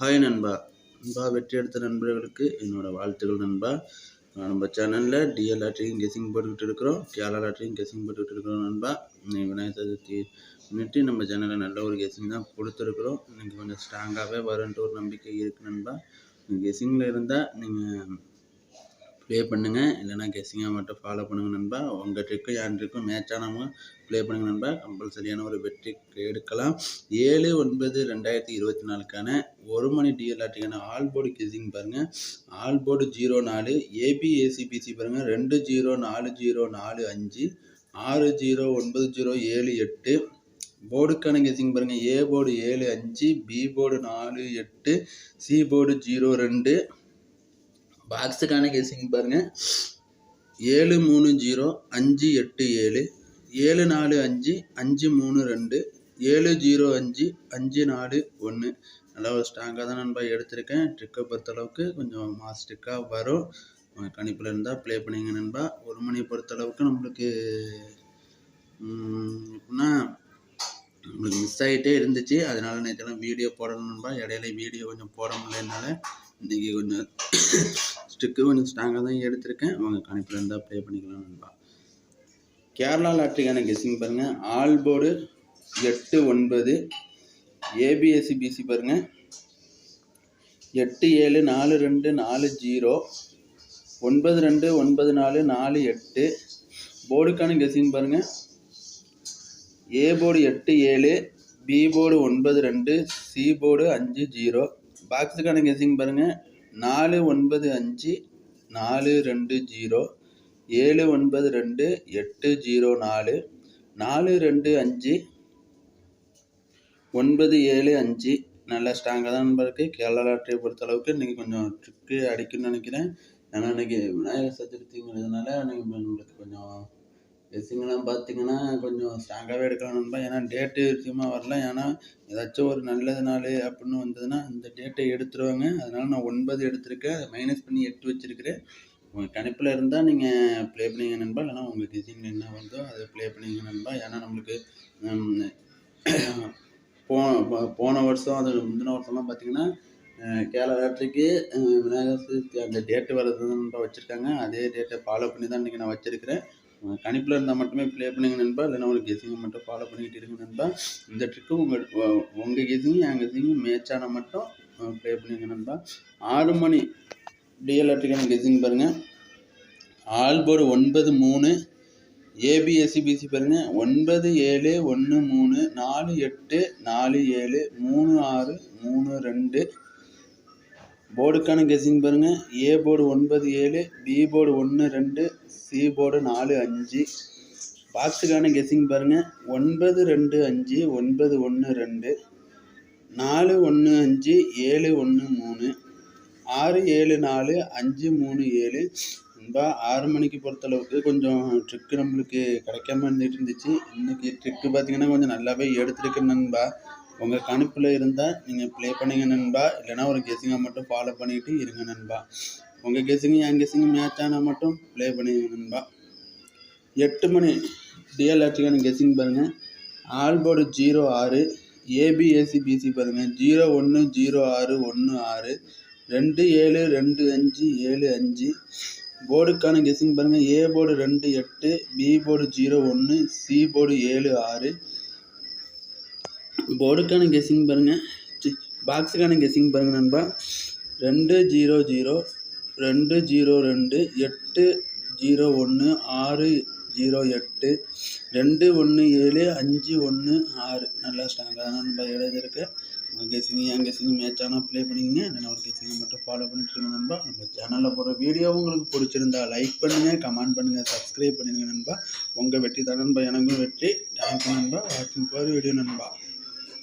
Hi நண்பா. நண்பா வெற்றி எடுத்த நண்பர்களுக்கு என்னோடய வாழ்த்துக்கள் நண்பா. நம்ம சேனலில் டிஎல் லாட்ரியும் கெஸிங் போட்டுக்கிட்டு இருக்கிறோம். கேரளா லாட்ரியும் கெஸிங் போட்டுக்கிட்டு இருக்கிறோம் நண்பா. இன்னைக்கு விநாயகர் சதுர்த்தி முன்னிட்டு நம்ம சேனலில் நல்ல ஒரு கெஸிங் தான் கொடுத்துருக்குறோம். இன்னைக்கு கொஞ்சம் ஸ்ட்ராங்காகவே வரும்ன்ட்டு ஒரு நம்பிக்கை இருக்குது நண்பா. கெஸிங்கில் இருந்தால் நீங்கள் ப்ளே பண்ணுங்கள் இல்லைனா கெஸ்ஸிங்காக மட்டும் ஃபாலோ பண்ணுங்கள் நண்பா. உங்கள் ட்ரிக்கும் என் ட்ரிக்கும் மேட்ச் ஆனவங்க ப்ளே பண்ணுங்கள் நண்பா. கம்பல்சரியான ஒரு வெற்றி எடுக்கலாம். ஏழு ஒன்பது ரெண்டாயிரத்தி இருபத்தி நாலுக்கான ஒரு மணி டிஎல்ஆர்டிக்கான ஆல் போர்டு கெஸ்ஸிங் பாருங்கள் ஆல் போர்டு ஜீரோ நாலு ஏபிஏசிபிசி பாருங்கள் ரெண்டு ஜீரோ நாலு ஜீரோ நாலு அஞ்சு ஆறு ஜீரோ ஒன்பது ஜீரோ ஏழு எட்டு. போர்டுக்கான கெஸிங் பாருங்கள் ஏ போர்டு ஏழு அஞ்சு பி போர்டு நாலு எட்டு சி போர்டு ஜீரோ ரெண்டு. பாக்ஸுக்கான கேசிங் பாருங்கள் ஏழு மூணு ஜீரோ அஞ்சு எட்டு ஏழு ஏழு நாலு அஞ்சு அஞ்சு மூணு ரெண்டு ஏழு ஜீரோ அஞ்சு அஞ்சு நாலு ஒன்று. நல்லா ஒரு ஸ்ட்ராங்காக தான் நண்பா எடுத்திருக்கேன். ட்ரிக்கை பொறுத்தளவுக்கு கொஞ்சம் மாஸ் ட்ரிக்காக வரும். கணிப்பில் இருந்தால் ப்ளே பண்ணிங்க நண்பா. ஒரு மணி பொறுத்தளவுக்கு நம்மளுக்கு எப்படின்னா நம்மளுக்கு மிஸ் ஆகிட்டே இருந்துச்சு. அதனால் நேற்றுலாம் வீடியோ போடணும் நண்பா. இடையில வீடியோ கொஞ்சம் போட முடியலனால இன்றைக்கி கொஞ்சம் ஸ்டிக்கு கொஞ்சம் ஸ்ட்ராங்காக தான் எடுத்திருக்கேன். அவங்க கணிப்பில் இருந்தால் ப்ளே பண்ணிக்கலாம் நண்பா. கேரளா லாட்ரிக்கான கெஸ்ஸிங் பாருங்கள் ஆல் போர்டு எட்டு ஒன்பது ஏபிஎஸ்சி பிசி பாருங்கள் எட்டு ஏழு நாலு ரெண்டு நாலு ஜீரோ ஒன்பது ரெண்டு ஒன்பது நாலு நாலு எட்டு. போர்டுக்கான கெஸ்ஸிங் பாருங்கள் ஏ போர்டு எட்டு ஏழு பி போர்டு ஒன்பது ரெண்டு சி போர்டு அஞ்சு ஜீரோ பாக்ஸுக்கான கெஸ்ஸிங் பாருங்கள் நாலு ஒன்பது அஞ்சு நாலு ரெண்டு ஜீரோ ஏழு ஒன்பது ரெண்டு எட்டு ஜீரோ நாலு நாலு ரெண்டு அஞ்சு ஒன்பது ஏழு அஞ்சு. நல்ல ஸ்ட்ராங்காக தான் நண்பருக்கு கேரளா லாட்ரியை பொறுத்தளவுக்கு இன்றைக்கி கொஞ்சம் ட்ரிக்கு அடிக்கணும்னு நினைக்கிறேன். ஏன்னா இன்றைக்கி விநாயகர் சதுர்த்திங்கிறதுனால நம்மளுக்கு கொஞ்சம் கெஸ்ஸிங்கெல்லாம் பார்த்தீங்கன்னா கொஞ்சம் ஸ்ட்ராங்காகவே எடுக்கலாம் நண்பா. ஏன்னா டேட்டு விஷயமாக வரல. ஏன்னா ஏதாச்சும் ஒரு நல்லது நாள் அப்படின்னு வந்ததுன்னா அந்த டேட்டை எடுத்துருவாங்க. அதனால் நான் ஒன்பது எடுத்திருக்கேன். அதை மைனஸ் பண்ணி எட்டு வச்சுருக்கிறேன். உங்கள் கணிப்பில் இருந்தால் நீங்கள் ப்ளே பண்ணிங்க நண்பா. இல்லைனா உங்கள் டிசைனில் என்ன வருதோ அதை ப்ளே பண்ணிங்க நண்பா. ஏன்னா நம்மளுக்கு போன போன வருஷம் அது முந்தின வருஷம்லாம் பார்த்தீங்கன்னா கேரளா விநாயகர் சதுர்த்தி அந்த டேட்டு வர்றது நண்பா வச்சுருக்காங்க. அதே டேட்டை ஃபாலோ பண்ணி தான் இன்றைக்கி நான் வச்சுருக்கிறேன். கணிப்பில் இருந்தால் மட்டுமே ப்ளே பண்ணுங்க நண்பா. இல்லைனா ஒரு கெஸிங்கை மட்டும் ஃபாலோ பண்ணிக்கிட்டு இருங்க நண்பா. இந்த ட்ரிக்கு உங்கள் உங்கள் கெஸிங்கும் என் கெஸிங்கும் மேட்சான மட்டும் ப்ளே பண்ணுங்க நண்பா. ஆறு மணி டிஎல்ஆர்டிக்கான கெஸிங் பாருங்கள் ஆல்போர்டு ஒன்பது மூணு ஏபிஎஸ்சிபிசி பாருங்கள் ஒன்பது ஏழு ஒன்று மூணு நாலு எட்டு நாலு ஏழு மூணு ஆறு மூணு ரெண்டு போர்டுக்கான கெஸ்ஸிங் பாருங்கள் ஏ போர்டு ஒன்பது ஏழு பி போர்டு ஒன்று ரெண்டு சி போர்டு நாலு அஞ்சு. பாக்ஸுக்கான கெஸ்ஸிங் பாருங்கள் ஒன்பது ரெண்டு அஞ்சு ஒன்பது ஒன்று ரெண்டு நாலு ஒன்று அஞ்சு ஏழு ஒன்று மூணு ஆறு ஏழு நாலு அஞ்சு மூணு ஏழு. நண்பா ஆறு மணிக்கு பொறுத்தளவுக்கு கொஞ்சம் ட்ரிக்கு நம்மளுக்கு கிடைக்காம இருந்துகிட்டு இருந்துச்சு. இன்றைக்கி ட்ரிக்கு பார்த்திங்கன்னா கொஞ்சம் நல்லாவே எடுத்துருக்கேன் நண்பா. உங்கள் கணிப்பில் இருந்தால் நீங்கள் ப்ளே பண்ணுங்க நண்பா. இல்லைனா ஒரு கெஸிங்கை மட்டும் ஃபாலோ பண்ணிக்கிட்டு இருங்க நண்பா. உங்கள் கெஸிங்க என் கெஸிங்க மேட்ச் ஆனால் மட்டும் ப்ளே பண்ணுங்க நண்பா. எட்டு மணி டிஎல் ஆட்சிக்கான கெஸிங் பாருங்கள் ஆல்போர்டு ஜீரோ ஆறு ஏபிஏசி பிசி பாருங்கள் ஜீரோ ஒன்று ஜீரோ ஆறு ஒன்று ஆறு ரெண்டு ஏழு ரெண்டு அஞ்சு ஏழு அஞ்சு. போர்டுக்கான கெஸிங் பாருங்கள் ஏ போர்டு ரெண்டு எட்டு பி போர்டு ஜீரோ ஒன்று சி போர்டு ஏழு ஆறு போர்டுக்கான கெஸ்ஸிங் பாருங்கள் பாக்ஸுக்கான கெஸ்ஸிங் பாருங்கள் நண்பா. ரெண்டு ஜீரோ ஜீரோ ரெண்டு ஜீரோ ரெண்டு எட்டு ஜீரோ ஒன்று ஆறு ஜீரோ எட்டு ரெண்டு ஒன்று ஏழு அஞ்சு ஒன்று ஆறு. நல்லா ஸ்ட்ராங்காக தான் நண்பா எழுதியிருக்கு உங்கள் கெஸிங் என் கெஸிங் மேட்சானா ப்ளே பண்ணிங்க இல்லைனா ஒரு கெஸிங்கை மட்டும் ஃபாலோ பண்ணிட்டு நண்பா. நம்ம சேனலில் போகிற வீடியோ உங்களுக்கு பிடிச்சிருந்தா லைக் பண்ணுங்கள் கமெண்ட் பண்ணுங்கள் சப்ஸ்கிரைப் பண்ணிடுங்க நண்பா. உங்கள் வெற்றி தான் நண்பா எனக்கும் வெற்றி. தேங்க்யூ நண்பா. வாட்சிங் ஃபார் வீடியோ நண்பா.